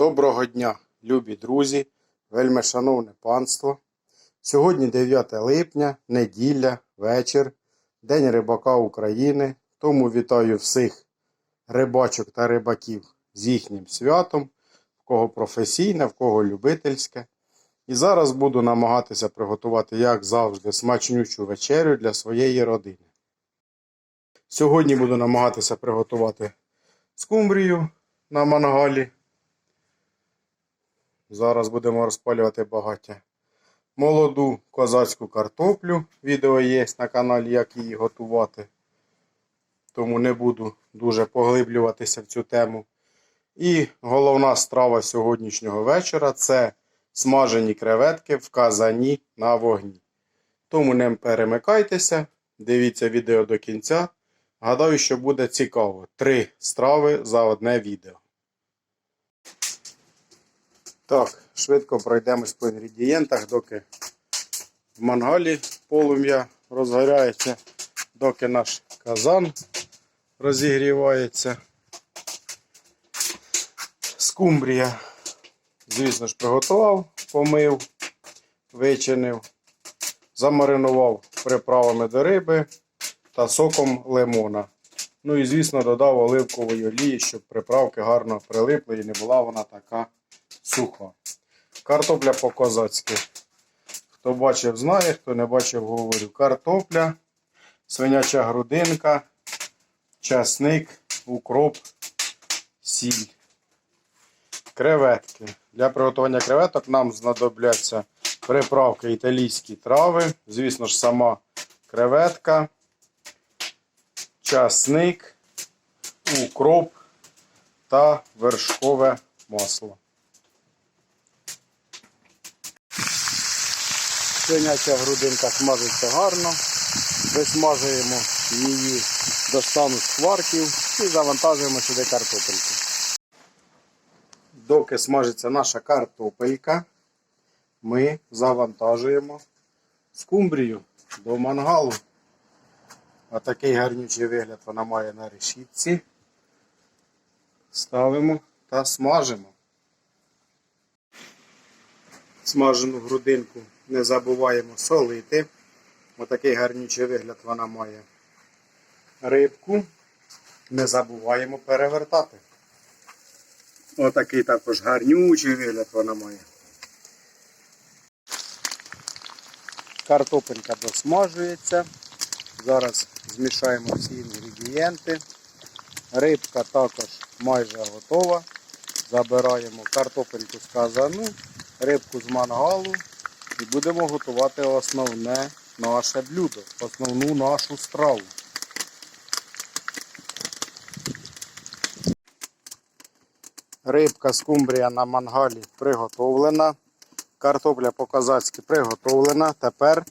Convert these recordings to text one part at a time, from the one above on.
Доброго дня, любі друзі, вельми шановне панство. Сьогодні 9 липня, неділя, вечір, День рибака України. Тому вітаю всіх рибачок та рибаків з їхнім святом, в кого професійне, в кого любительське. І зараз буду намагатися приготувати, як завжди, смачнючу вечерю для своєї родини. Сьогодні буду намагатися приготувати скумбрію на мангалі. Зараз будемо розпалювати багаття. Молоду козацьку картоплю. Відео є на каналі, як її готувати. Тому не буду дуже поглиблюватися в цю тему. І головна страва сьогоднішнього вечора це смажені креветки в казані на вогні. Тому не перемикайтеся, дивіться відео до кінця. Гадаю, що буде цікаво. Три страви за одне відео. Так, швидко пройдемось по інгредієнтах, доки в мангалі полум'я розгоряється, доки наш казан розігрівається. Скумбрія, звісно ж, приготував, помив, вичинив, замаринував приправами до риби та соком лимона. Ну і, звісно, додав оливкової олії, щоб приправки гарно прилипли і не була вона така суха. Картопля по-козацьки. Хто бачив, знає, хто не бачив, говорю. Картопля, свиняча грудинка, часник, укроп, сіль. Креветки. Для приготування креветок нам знадобляться приправки італійські трави. Звісно ж, сама креветка, часник, укроп та вершкове масло. Свиняча грудинка смажиться гарно. Висмажуємо її до стану скварків і завантажуємо сюди картопельку. Доки смажиться наша картопелька, ми завантажуємо скумбрію до мангалу. Отакий гарнючий вигляд вона має на решітці. Ставимо та смажимо. Смажену грудинку не забуваємо солити. Отакий гарнючий вигляд вона має. Рибку не забуваємо перевертати. Отакий також гарнючий вигляд вона має. Картопелька досмажується. Зараз змішаємо всі інгредієнти. Рибка також майже готова. Забираємо картопельку з казану, рибку з мангалу і будемо готувати основне наше блюдо, основну нашу страву. Рибка скумбрія на мангалі приготовлена. Картопля по-казацьки приготовлена. Тепер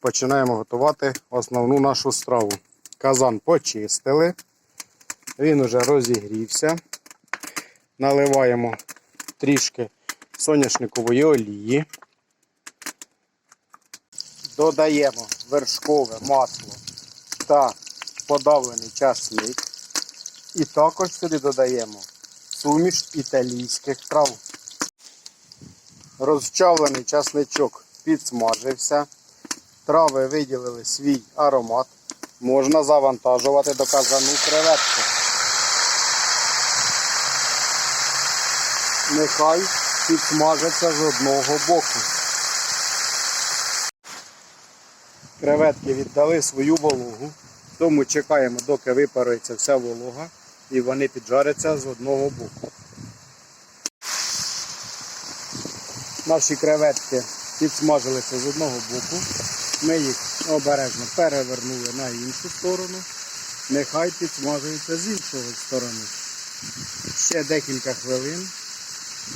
починаємо готувати основну нашу страву. Казан почистили. Він уже розігрівся. Наливаємо трішки соняшникової олії. Додаємо вершкове масло та подавлений часник. І також сюди додаємо суміш італійських трав. Розчавлений часничок підсмажився. Трави виділили свій аромат. Можна завантажувати до казану креветки. Нехай підсмажиться з одного боку. Креветки віддали свою вологу, тому чекаємо, доки випарується вся волога і вони піджаряться з одного боку. Наші креветки підсмажилися з одного боку. Ми їх обережно перевернули на іншу сторону. Нехай підсмажуються з іншої сторони. Ще декілька хвилин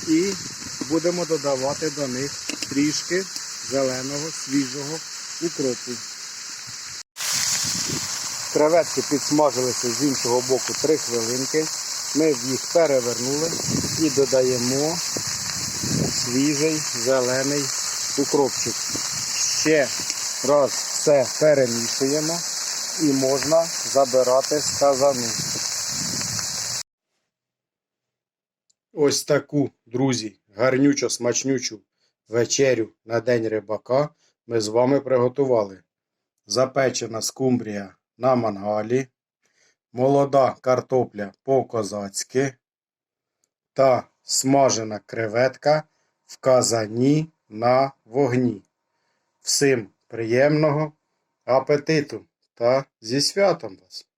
і будемо додавати до них трішки зеленого свіжого укропу. Креветки підсмажилися з іншого боку 3 хвилинки. Ми їх перевернули і додаємо свіжий зелений укропчик. Ще раз все перемішуємо і можна забирати з казану. Ось таку, друзі, гарнючо смачнючу вечерю на День рибака ми з вами приготували. Запечена скумбрія на мангалі, молода картопля по-козацьки та смажена креветка в казані на вогні. Всім приємного апетиту та зі святом вас!